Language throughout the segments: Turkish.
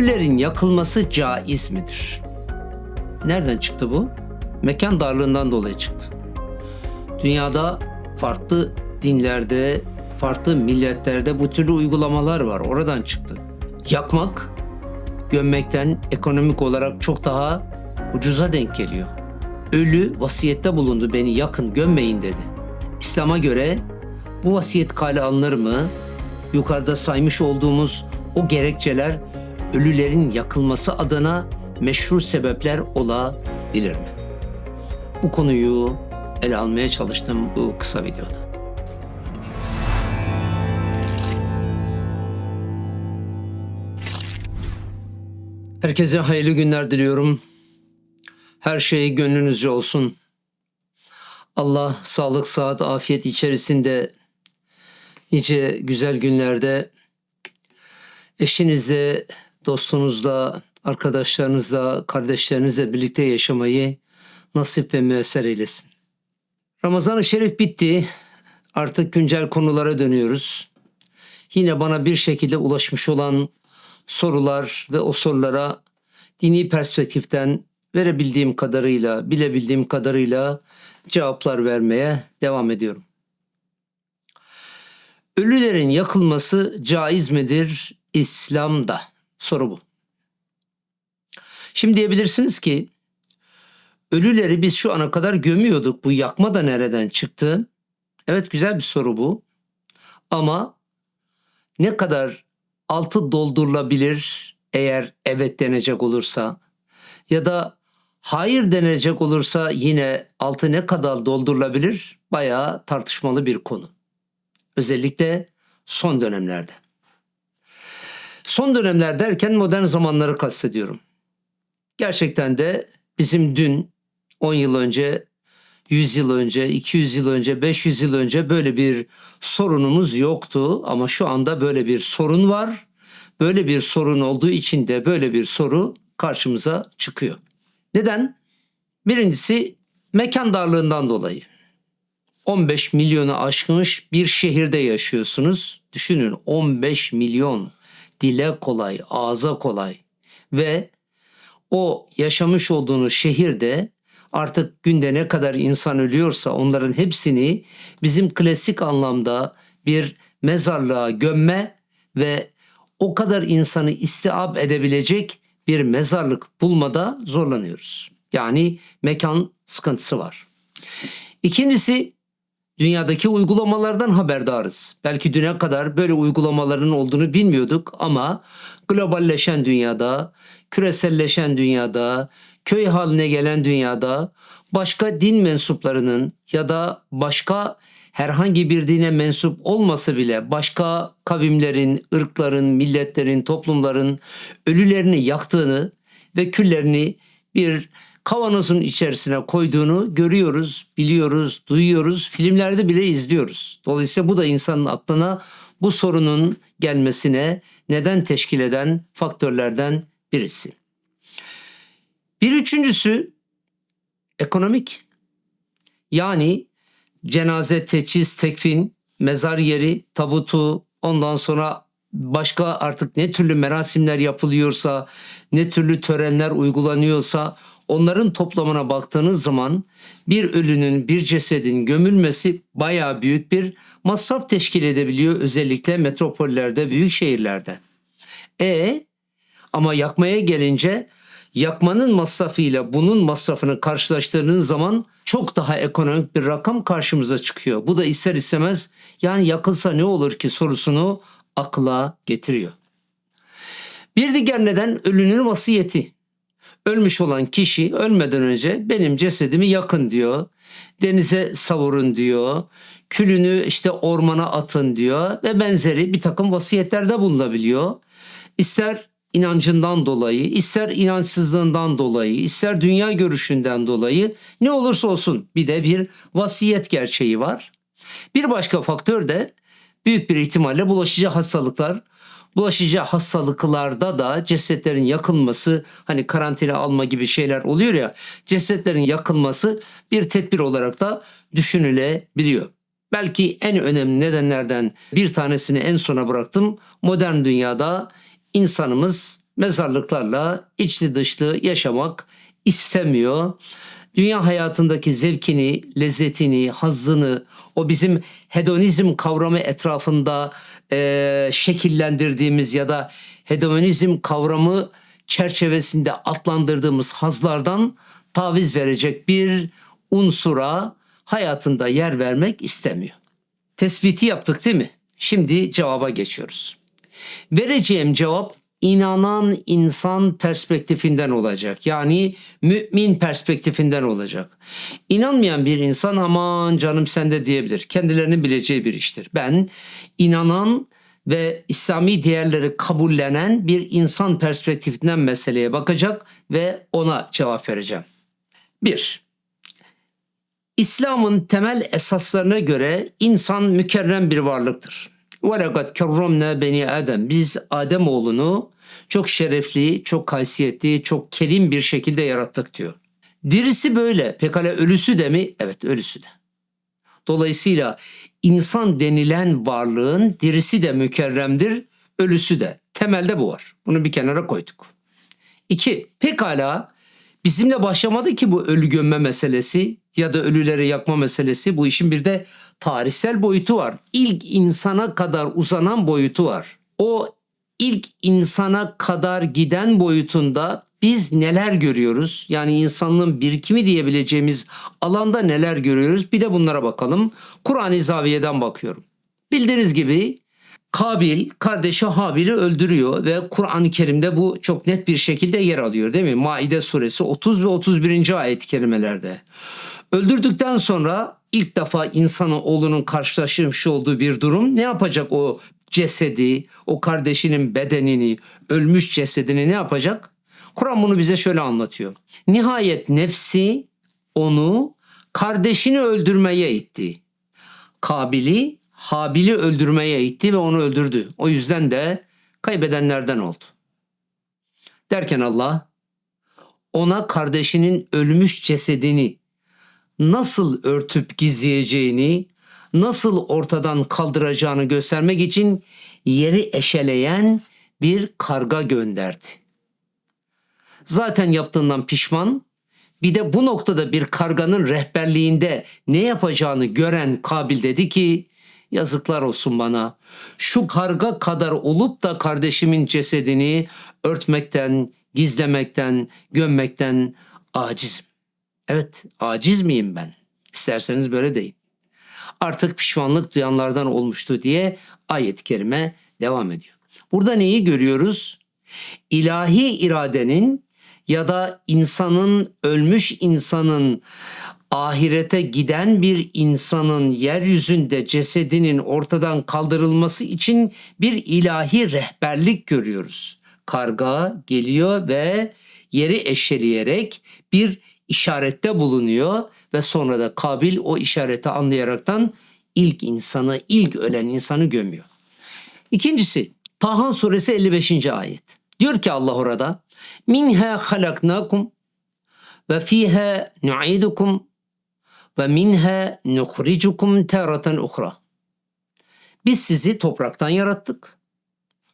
Ölülerin yakılması caiz midir? Nereden çıktı bu? Mekan darlığından dolayı çıktı. Dünyada farklı dinlerde, farklı milletlerde bu türlü uygulamalar var. Oradan çıktı. Yakmak, gömmekten ekonomik olarak çok daha ucuza denk geliyor. Ölü vasiyette bulundu beni yakın gömmeyin dedi. İslam'a göre bu vasiyet kale alınır mı? Yukarıda saymış olduğumuz o gerekçeler ölülerin yakılması adına meşhur sebepler olabilir mi? Bu konuyu ele almaya çalıştım bu kısa videoda. Herkese hayırlı günler diliyorum. Her şey gönlünüzce olsun. Allah sağlık, sıhhat, afiyet içerisinde nice güzel günlerde eşinizle, dostunuzla, arkadaşlarınızla, kardeşlerinizle birlikte yaşamayı nasip ve müesser eylesin. Ramazan-ı Şerif bitti. Artık güncel konulara dönüyoruz. Yine bana bir şekilde ulaşmış olan sorular ve o sorulara dini perspektiften verebildiğim kadarıyla, bilebildiğim kadarıyla cevaplar vermeye devam ediyorum. Ölülerin yakılması caiz midir İslam'da? Soru bu. Şimdi diyebilirsiniz ki ölüleri biz şu ana kadar gömüyorduk. Bu yakma da nereden çıktı? Evet güzel bir soru bu. Ama ne kadar altı doldurulabilir eğer evet denecek olursa ya da hayır denecek olursa yine altı ne kadar doldurulabilir bayağı tartışmalı bir konu. Özellikle son dönemlerde. Son dönemler derken modern zamanları kastediyorum. Gerçekten de bizim dün 10 yıl önce, 100 yıl önce, 200 yıl önce, 500 yıl önce böyle bir sorunumuz yoktu ama şu anda böyle bir sorun var. Böyle bir sorun olduğu için de böyle bir soru karşımıza çıkıyor. Neden? Birincisi mekan darlığından dolayı. 15 milyonu aşkmış bir şehirde yaşıyorsunuz. Düşünün 15 milyon dile kolay, ağza kolay ve o yaşamış olduğunuz şehirde artık günde ne kadar insan ölüyorsa onların hepsini bizim klasik anlamda bir mezarlığa gömme ve o kadar insanı istiab edebilecek bir mezarlık bulmada zorlanıyoruz. Yani mekan sıkıntısı var. İkincisi dünyadaki uygulamalardan haberdarız. Belki düne kadar böyle uygulamaların olduğunu bilmiyorduk ama globalleşen dünyada, küreselleşen dünyada, köy haline gelen dünyada başka din mensuplarının ya da başka herhangi bir dine mensup olmasa bile başka kavimlerin, ırkların, milletlerin, toplumların ölülerini yaktığını ve küllerini bir kavanozun içerisine koyduğunu görüyoruz, biliyoruz, duyuyoruz, filmlerde bile izliyoruz. Dolayısıyla bu da insanın aklına bu sorunun gelmesine neden teşkil eden faktörlerden birisi. Bir üçüncüsü ekonomik. Yani cenaze, teçhiz, tekfin, mezar yeri, tabutu, ondan sonra başka artık ne türlü merasimler yapılıyorsa, ne türlü törenler uygulanıyorsa onların toplamına baktığınız zaman bir ölünün, bir cesedin gömülmesi bayağı büyük bir masraf teşkil edebiliyor özellikle metropollerde, büyük şehirlerde. E ama yakmaya gelince yakmanın masrafıyla bunun masrafını karşılaştırdığınız zaman çok daha ekonomik bir rakam karşımıza çıkıyor. Bu da ister istemez yani yakılsa ne olur ki sorusunu akla getiriyor. Bir diğer neden ölünün vasiyeti. Ölmüş olan kişi ölmeden önce benim cesedimi yakın diyor. Denize savurun diyor. Külünü işte ormana atın diyor ve benzeri bir takım vasiyetlerde bulunabiliyor. İster inancından dolayı, ister inançsızlığından dolayı, ister dünya görüşünden dolayı ne olursa olsun bir de bir vasiyet gerçeği var. Bir başka faktör de büyük bir ihtimalle bulaşıcı hastalıklar. Bulaşıcı hastalıklarda da cesetlerin yakılması hani karantina alma gibi şeyler oluyor ya cesetlerin yakılması bir tedbir olarak da düşünülebiliyor. Belki en önemli nedenlerden bir tanesini en sona bıraktım. Modern dünyada insanımız mezarlıklarla içli dışlı yaşamak istemiyor. Dünya hayatındaki zevkini, lezzetini, hazzını, o bizim hedonizm kavramı etrafında eee, şekillendirdiğimiz ya da hedonizm kavramı çerçevesinde adlandırdığımız hazlardan taviz verecek bir unsura hayatında yer vermek istemiyor. Tespiti yaptık değil mi? Şimdi cevaba geçiyoruz. Vereceğim cevap inanan insan perspektifinden olacak. Yani mümin perspektifinden olacak. İnanmayan bir insan aman canım sende diyebilir. Kendilerinin bileceği bir iştir. Ben inanan ve İslami değerleri kabullenen bir insan perspektifinden meseleye bakacak ve ona cevap vereceğim. 1. İslam'ın temel esaslarına göre insan mükerrem bir varlıktır. وَلَقَدْ كَرَّمْنَا beni Adem. Biz Adem oğlunu çok şerefli, çok haysiyetli, çok kerim bir şekilde yarattık diyor. Dirisi böyle. Pekala ölüsü de mi? Evet ölüsü de. Dolayısıyla insan denilen varlığın dirisi de mükerremdir, ölüsü de. Temelde bu var. Bunu bir kenara koyduk. İki, pekala bizimle başlamadı ki bu ölü gömme meselesi ya da ölüleri yakma meselesi. Bu işin bir de tarihsel boyutu var. İlk insana kadar uzanan boyutu var. O ilk insana kadar giden boyutunda biz neler görüyoruz? Yani insanlığın birikimi diyebileceğimiz alanda neler görüyoruz? Bir de bunlara bakalım. Kur'an-ı Zaviye'den bakıyorum. Bildiğiniz gibi Kabil kardeşi Habil'i öldürüyor ve Kur'an-ı Kerim'de bu çok net bir şekilde yer alıyor değil mi? Maide suresi 30 ve 31. ayet-i kerimelerde. Öldürdükten sonra ilk defa insanın oğlunun karşılaşmış olduğu bir durum ne yapacak o cesedi, o kardeşinin bedenini, ölmüş cesedini ne yapacak? Kur'an bunu bize şöyle anlatıyor. Nihayet nefsi onu kardeşini öldürmeye itti. Kabil'i Habil'i öldürmeye itti ve onu öldürdü. O yüzden de kaybedenlerden oldu. Derken Allah ona kardeşinin ölmüş cesedini nasıl örtüp gizleyeceğini, nasıl ortadan kaldıracağını göstermek için yeri eşeleyen bir karga gönderdi. Zaten yaptığından pişman, bir de bu noktada bir karganın rehberliğinde ne yapacağını gören Kabil dedi ki, yazıklar olsun bana. Şu karga kadar olup da kardeşimin cesedini örtmekten, gizlemekten, gömmekten acizim. Evet, aciz miyim ben? İsterseniz böyle deyin. Artık pişmanlık duyanlardan olmuştu diye ayet-i kerime devam ediyor. Burada neyi görüyoruz? İlahi iradenin ya da insanın ölmüş insanın ahirete giden bir insanın yeryüzünde cesedinin ortadan kaldırılması için bir ilahi rehberlik görüyoruz. Karga geliyor ve yeri eşeleyerek bir işarette bulunuyor ve sonra da Kabil o işareti anlayaraktan ilk insanı, ilk ölen insanı gömüyor. İkincisi Tahan suresi 55. ayet. Diyor ki Allah orada minha halaknakum ve fiha nu'idukum ve minha nukhrijukum taratan ukhra. Biz sizi topraktan yarattık.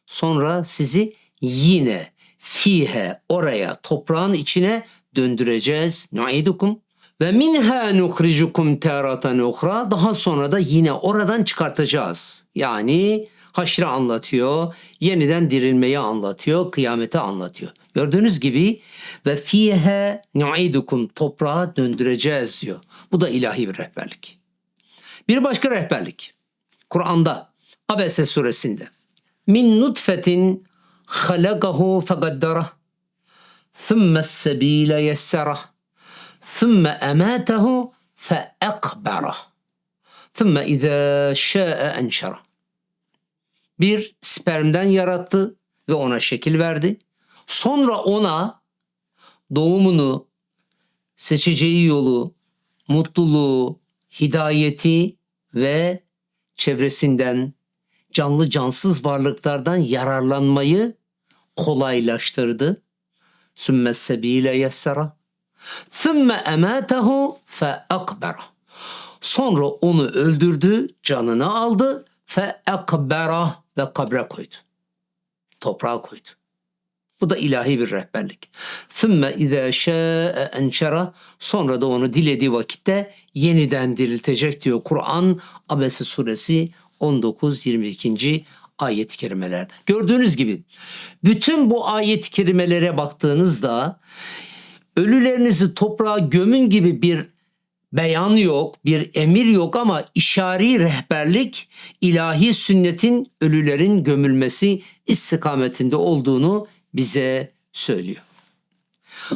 Sonra sizi yine fihe oraya toprağın içine döndüreceğiz. Nu'idukum ve minha nukhrijukum taratan ukhra. Daha sonra da yine oradan çıkartacağız. Yani haşrı anlatıyor, yeniden dirilmeyi anlatıyor, kıyameti anlatıyor. Gördüğünüz gibi ve fihe nu'idukum toprağa döndüreceğiz diyor. Bu da ilahi bir rehberlik. Bir başka rehberlik. Kur'an'da Abese suresinde. Min nutfetin halakahu fegaddara ثم السبيل يسره ثم أماته فأقبره ثم إذا شاء أنشره bir spermden yarattı ve ona şekil verdi. Sonra ona doğumunu, seçeceği yolu, mutluluğu, hidayeti ve çevresinden canlı cansız varlıklardan yararlanmayı kolaylaştırdı. Sümme sebile yessera. Sümme emâtehu fe akbera. Sonra onu öldürdü, canını aldı fe akbera ve kabre koydu. Toprağa koydu. Bu da ilahi bir rehberlik. ثُمَّ اِذَا شَاءَ اَنْشَرَ Sonra da onu dilediği vakitte yeniden diriltecek diyor Kur'an Abese suresi 19-22. ayet-i kerimelerde. Gördüğünüz gibi bütün bu ayet-i kerimelere baktığınızda ölülerinizi toprağa gömün gibi bir beyan yok, bir emir yok ama işari rehberlik ilahi sünnetin ölülerin gömülmesi istikametinde olduğunu bize söylüyor.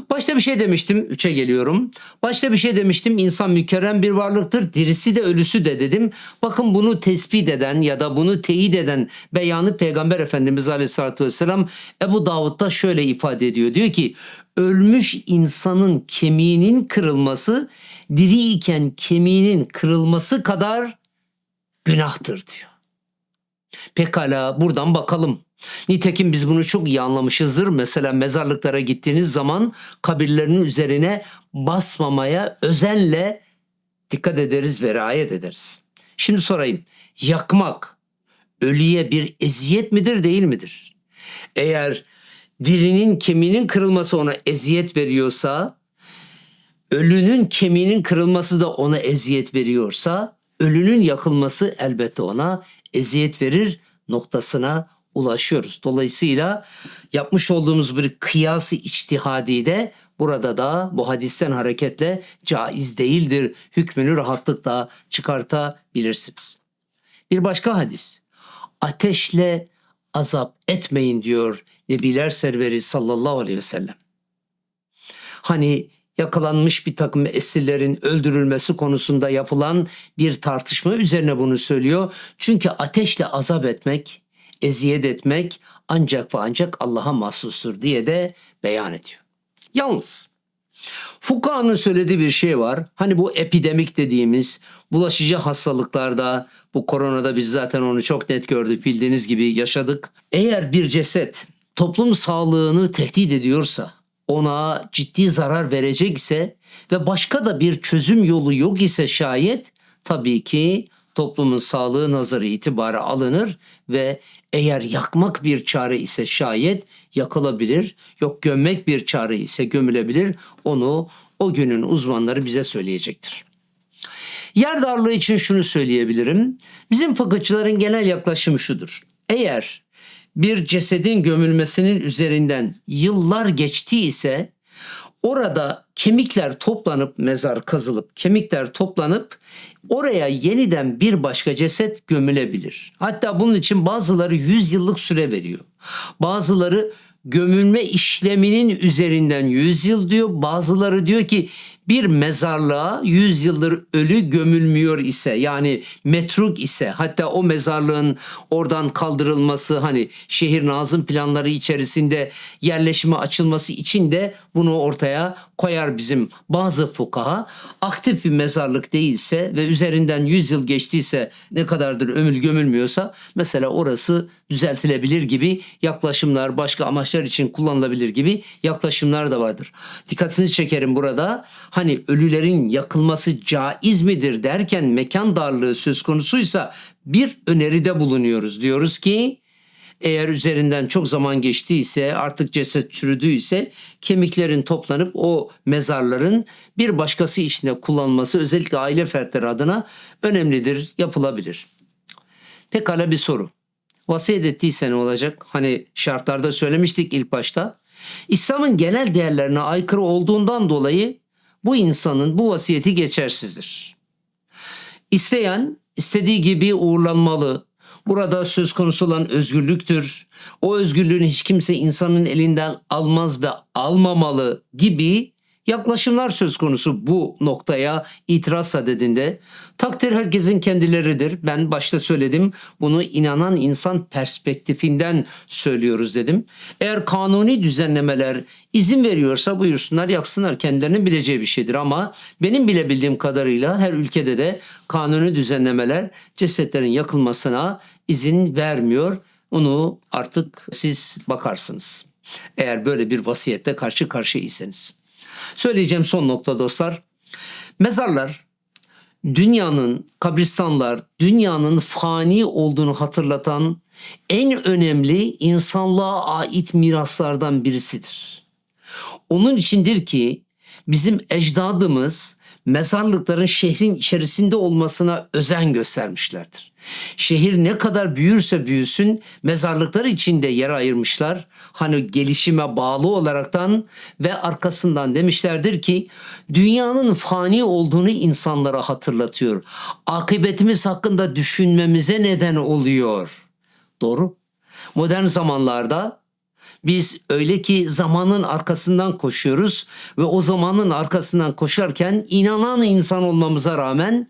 Başta bir şey demiştim, üçe geliyorum. Başta bir şey demiştim, insan mükerrem bir varlıktır, dirisi de ölüsü de dedim. Bakın bunu tespit eden ya da bunu teyit eden beyanı Peygamber Efendimiz Aleyhisselatü Vesselam Ebu Davud'da şöyle ifade ediyor. Diyor ki, ölmüş insanın kemiğinin kırılması, diri iken kemiğinin kırılması kadar günahtır diyor. Pekala buradan bakalım. Nitekim biz bunu çok iyi anlamışızdır. Mesela mezarlıklara gittiğiniz zaman kabirlerinin üzerine basmamaya özenle dikkat ederiz ve riayet ederiz. Şimdi sorayım. Yakmak ölüye bir eziyet midir değil midir? Eğer dirinin kemiğinin kırılması ona eziyet veriyorsa, ölünün kemiğinin kırılması da ona eziyet veriyorsa, ölünün yakılması elbette ona eziyet verir noktasına ulaşıyoruz. Dolayısıyla yapmış olduğumuz bir kıyası içtihadi de burada da bu hadisten hareketle caiz değildir. Hükmünü rahatlıkla çıkartabilirsiniz. Bir başka hadis. Ateşle azap etmeyin diyor Nebiler Serveri sallallahu aleyhi ve sellem. Hani yakalanmış bir takım esirlerin öldürülmesi konusunda yapılan bir tartışma üzerine bunu söylüyor. Çünkü ateşle azap etmek, eziyet etmek ancak ve ancak Allah'a mahsustur diye de beyan ediyor. Yalnız Fukaha'nın söylediği bir şey var. Hani bu epidemik dediğimiz bulaşıcı hastalıklarda bu koronada biz zaten onu çok net gördük bildiğiniz gibi yaşadık. Eğer bir ceset toplum sağlığını tehdit ediyorsa ona ciddi zarar verecekse ve başka da bir çözüm yolu yok ise şayet tabii ki toplumun sağlığı nazarı itibara alınır ve eğer yakmak bir çare ise şayet yakılabilir. Yok gömmek bir çare ise gömülebilir. Onu o günün uzmanları bize söyleyecektir. Yer darlığı için şunu söyleyebilirim. Bizim fıkıhçıların genel yaklaşımı şudur. Eğer bir cesedin gömülmesinin üzerinden yıllar geçti ise orada kemikler toplanıp mezar kazılıp kemikler toplanıp oraya yeniden bir başka ceset gömülebilir. Hatta bunun için bazıları 100 yıllık süre veriyor. Bazıları gömülme işleminin üzerinden 100 yıl diyor. Bazıları diyor ki bir mezarlığa 100 yıldır ölü gömülmüyor ise yani metruk ise hatta o mezarlığın oradan kaldırılması hani şehir nazım planları içerisinde yerleşime açılması için de bunu ortaya koyar bizim bazı fukaha. Aktif bir mezarlık değilse ve üzerinden 100 yıl geçtiyse ne kadardır ömül gömülmüyorsa mesela orası düzeltilebilir gibi yaklaşımlar başka amaçlar için kullanılabilir gibi yaklaşımlar da vardır. Dikkatinizi çekerim burada hani ölülerin yakılması caiz midir derken mekan darlığı söz konusuysa bir öneride bulunuyoruz. Diyoruz ki eğer üzerinden çok zaman geçtiyse artık ceset çürüdüyse kemiklerin toplanıp o mezarların bir başkası içinde kullanılması özellikle aile fertleri adına önemlidir, yapılabilir. Pekala bir soru. Vasiyet ettiyse ne olacak? Hani şartlarda söylemiştik ilk başta. İslam'ın genel değerlerine aykırı olduğundan dolayı bu insanın bu vasiyeti geçersizdir. İsteyen istediği gibi uğurlanmalı. Burada söz konusu olan özgürlüktür. O özgürlüğünü hiç kimse insanın elinden almaz ve almamalı gibi yaklaşımlar söz konusu bu noktaya itiraz sadedinde. Takdir herkesin kendileridir. Ben başta söyledim bunu inanan insan perspektifinden söylüyoruz dedim. Eğer kanuni düzenlemeler izin veriyorsa buyursunlar yaksınlar kendilerinin bileceği bir şeydir ama benim bilebildiğim kadarıyla her ülkede de kanuni düzenlemeler cesetlerin yakılmasına izin vermiyor. Onu artık siz bakarsınız. Eğer böyle bir vasiyette karşı karşıyaysanız. Söyleyeceğim son nokta dostlar. Mezarlar dünyanın, kabristanlar dünyanın fani olduğunu hatırlatan en önemli insanlığa ait miraslardan birisidir. Onun içindir ki bizim ecdadımız mezarlıkların şehrin içerisinde olmasına özen göstermişlerdir. Şehir ne kadar büyürse büyüsün mezarlıklar içinde yer ayırmışlar. Hani gelişime bağlı olaraktan ve arkasından demişlerdir ki dünyanın fani olduğunu insanlara hatırlatıyor. Akıbetimiz hakkında düşünmemize neden oluyor. Doğru. Modern zamanlarda biz öyle ki zamanın arkasından koşuyoruz ve o zamanın arkasından koşarken inanan insan olmamıza rağmen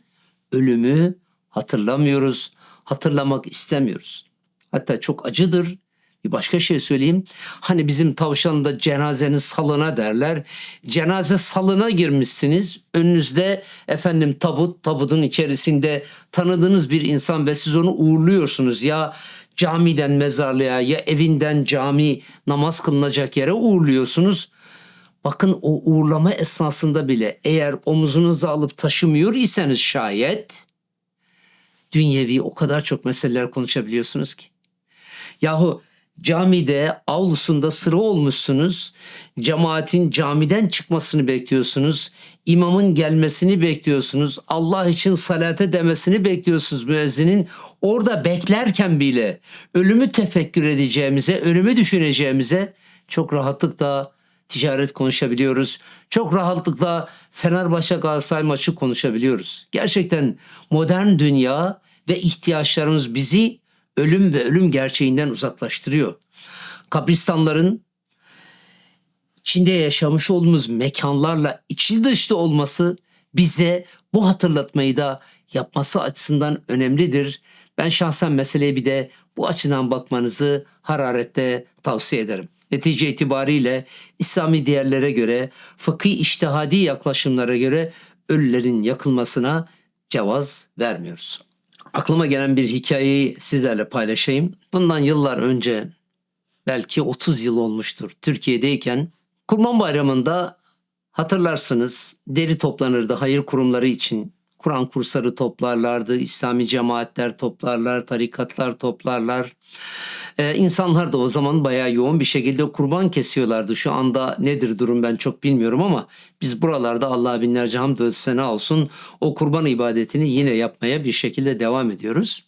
ölümü hatırlamıyoruz, hatırlamak istemiyoruz. Hatta çok acıdır. Bir başka şey söyleyeyim. Hani bizim tavşanda cenazenin salına derler. Cenaze salına girmişsiniz. Önünüzde efendim tabut, tabutun içerisinde tanıdığınız bir insan ve siz onu uğurluyorsunuz. Ya camiden mezarlığa ya evinden cami namaz kılınacak yere uğurluyorsunuz. Bakın o uğurlama esnasında bile eğer omuzunuza alıp taşımıyor iseniz şayet dünyevi o kadar çok meseleler konuşabiliyorsunuz ki. Yahu camide avlusunda sıra olmuşsunuz. Cemaatin camiden çıkmasını bekliyorsunuz. imamın gelmesini bekliyorsunuz. Allah için salate demesini bekliyorsunuz müezzinin. Orada beklerken bile ölümü tefekkür edeceğimize, ölümü düşüneceğimize çok rahatlıkla ticaret konuşabiliyoruz. Çok rahatlıkla Fenerbahçe Galatasaray maçı konuşabiliyoruz. Gerçekten modern dünya ve ihtiyaçlarımız bizi ölüm ve ölüm gerçeğinden uzaklaştırıyor. Kabristanların içinde yaşamış olduğumuz mekanlarla içli dışlı olması bize bu hatırlatmayı da yapması açısından önemlidir. Ben şahsen meseleye bir de bu açıdan bakmanızı hararetle tavsiye ederim. Netice itibariyle İslami değerlere göre, fıkhi iştihadi yaklaşımlara göre ölülerin yakılmasına cevaz vermiyoruz. Aklıma gelen bir hikayeyi sizlerle paylaşayım. Bundan yıllar önce belki 30 yıl olmuştur Türkiye'deyken Kurban Bayramı'nda hatırlarsınız deri toplanırdı hayır kurumları için. Kur'an kursları toplarlardı, İslami cemaatler toplarlar, tarikatlar toplarlar. Ee, insanlar da o zaman bayağı yoğun bir şekilde kurban kesiyorlardı. Şu anda nedir durum ben çok bilmiyorum ama biz buralarda Allah'a binlerce hamd ve sena olsun o kurban ibadetini yine yapmaya bir şekilde devam ediyoruz.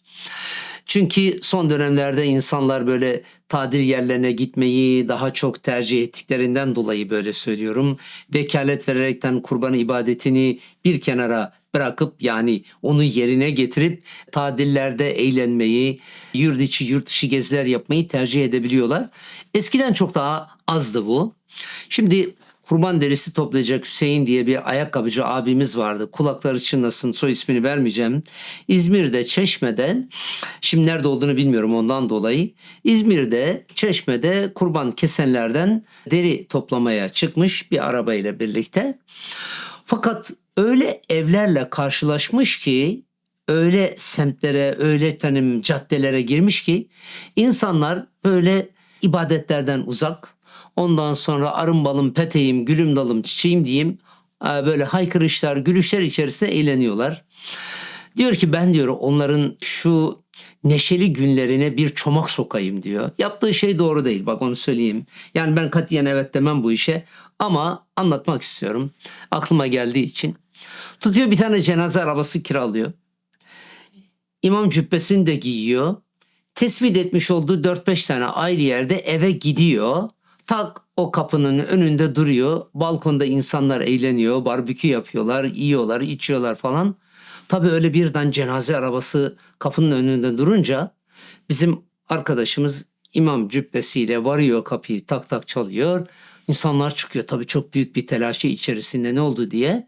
Çünkü son dönemlerde insanlar böyle tadil yerlerine gitmeyi daha çok tercih ettiklerinden dolayı böyle söylüyorum. Vekalet vererekten kurban ibadetini bir kenara bırakıp yani onu yerine getirip tadillerde eğlenmeyi, yurt içi yurt dışı geziler yapmayı tercih edebiliyorlar. Eskiden çok daha azdı bu. Şimdi kurban derisi toplayacak Hüseyin diye bir ayakkabıcı abimiz vardı. Kulakları çınlasın soy ismini vermeyeceğim. İzmir'de Çeşme'de şimdi nerede olduğunu bilmiyorum ondan dolayı. İzmir'de Çeşme'de kurban kesenlerden deri toplamaya çıkmış bir arabayla birlikte. Fakat öyle evlerle karşılaşmış ki öyle semtlere, öyle efendim caddelere girmiş ki insanlar böyle ibadetlerden uzak. Ondan sonra arım balım, peteğim, gülüm dalım, çiçeğim diyeyim böyle haykırışlar, gülüşler içerisinde eğleniyorlar. Diyor ki ben diyor onların şu neşeli günlerine bir çomak sokayım diyor. Yaptığı şey doğru değil bak onu söyleyeyim. Yani ben katiyen evet demem bu işe ama anlatmak istiyorum. Aklıma geldiği için. Tutuyor bir tane cenaze arabası kiralıyor. İmam cübbesini de giyiyor. Tespit etmiş olduğu 4-5 tane ayrı yerde eve gidiyor. Tak o kapının önünde duruyor. Balkonda insanlar eğleniyor, barbekü yapıyorlar, yiyorlar, içiyorlar falan. Tabii öyle birden cenaze arabası kapının önünde durunca bizim arkadaşımız imam cübbesiyle varıyor kapıyı tak tak çalıyor. İnsanlar çıkıyor tabii çok büyük bir telaşı içerisinde ne oldu diye.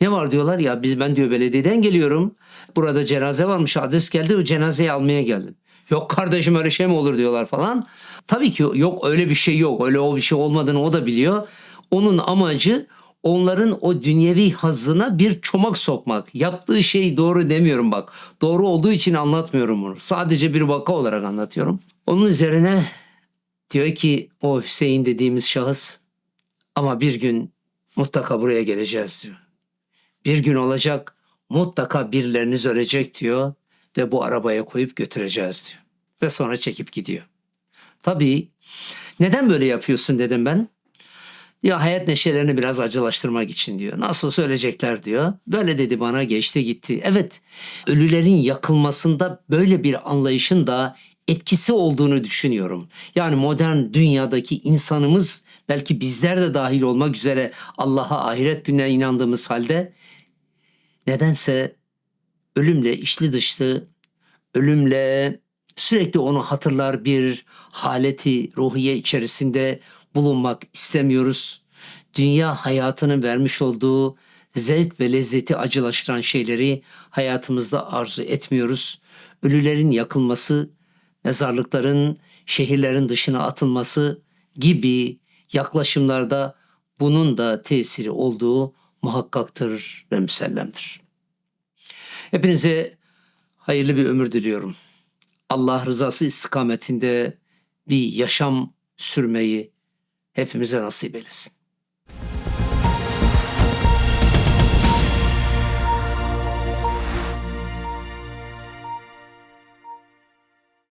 Ne var diyorlar ya biz ben diyor belediyeden geliyorum. Burada cenaze varmış adres geldi o cenazeyi almaya geldim. Yok kardeşim öyle şey mi olur diyorlar falan. Tabii ki yok öyle bir şey yok. Öyle o bir şey olmadığını o da biliyor. Onun amacı onların o dünyevi hazına bir çomak sokmak. Yaptığı şey doğru demiyorum bak. Doğru olduğu için anlatmıyorum bunu. Sadece bir vaka olarak anlatıyorum. Onun üzerine diyor ki o Hüseyin dediğimiz şahıs ama bir gün mutlaka buraya geleceğiz diyor. Bir gün olacak mutlaka birileriniz ölecek diyor ve bu arabaya koyup götüreceğiz diyor. ve sonra çekip gidiyor. Tabii neden böyle yapıyorsun dedim ben. Ya hayat neşelerini biraz acılaştırmak için diyor. Nasıl söyleyecekler diyor. Böyle dedi bana geçti gitti. Evet ölülerin yakılmasında böyle bir anlayışın da etkisi olduğunu düşünüyorum. Yani modern dünyadaki insanımız belki bizler de dahil olmak üzere Allah'a ahiret gününe inandığımız halde nedense ölümle içli dışlı, ölümle sürekli onu hatırlar bir haleti ruhiye içerisinde bulunmak istemiyoruz. Dünya hayatının vermiş olduğu zevk ve lezzeti acılaştıran şeyleri hayatımızda arzu etmiyoruz. Ölülerin yakılması, mezarlıkların şehirlerin dışına atılması gibi yaklaşımlarda bunun da tesiri olduğu muhakkaktır ve müsellemdir. Hepinize hayırlı bir ömür diliyorum. Allah rızası istikametinde bir yaşam sürmeyi hepimize nasip eylesin.